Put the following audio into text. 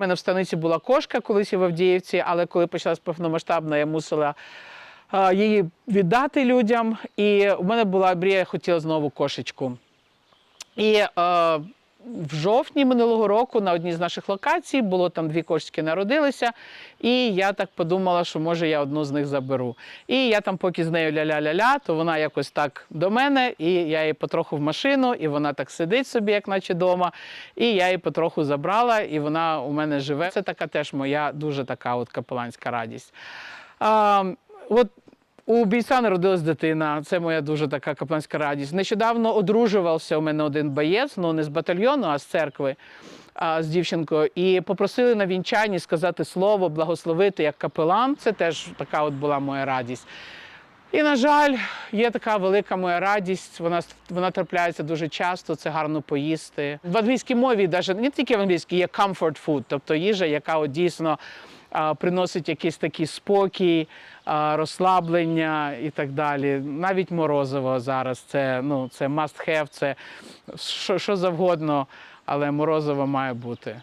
У мене в станиці була кошка колись в Авдіївці, але коли почалась повномасштабна, я мусила її віддати людям. І у мене була мрія, я хотіла знову кошечку. І в жовтні минулого року на одній з наших локацій було там дві кошечки народилися, і я так подумала, що може я одну з них заберу. І я там, поки з нею ля-ля-ля-ля, то вона якось так до мене, і я її потроху в машину, і вона так сидить собі, як наче вдома. І я її потроху забрала, і вона у мене живе. Це така теж моя дуже така от капеланська радість. А, от у бійця народилась дитина. Це моя дуже така капланська радість. Нещодавно одружувався у мене один боєць, ну не з батальйону, а з церкви. З дівчинкою, і попросили на вінчанні сказати слово, благословити як капелан. Це теж така от була моя радість. І, на жаль, є така велика моя радість. Вона вона трапляється дуже часто. Це гарно поїсти. В англійській мові, навіть не тільки в англійській, є comfort food, тобто їжа, яка от дійсно приносить якийсь такий спокій, розслаблення і так далі. Навіть морозиво зараз це ну це must have, це що, що завгодно, але морозиво має бути.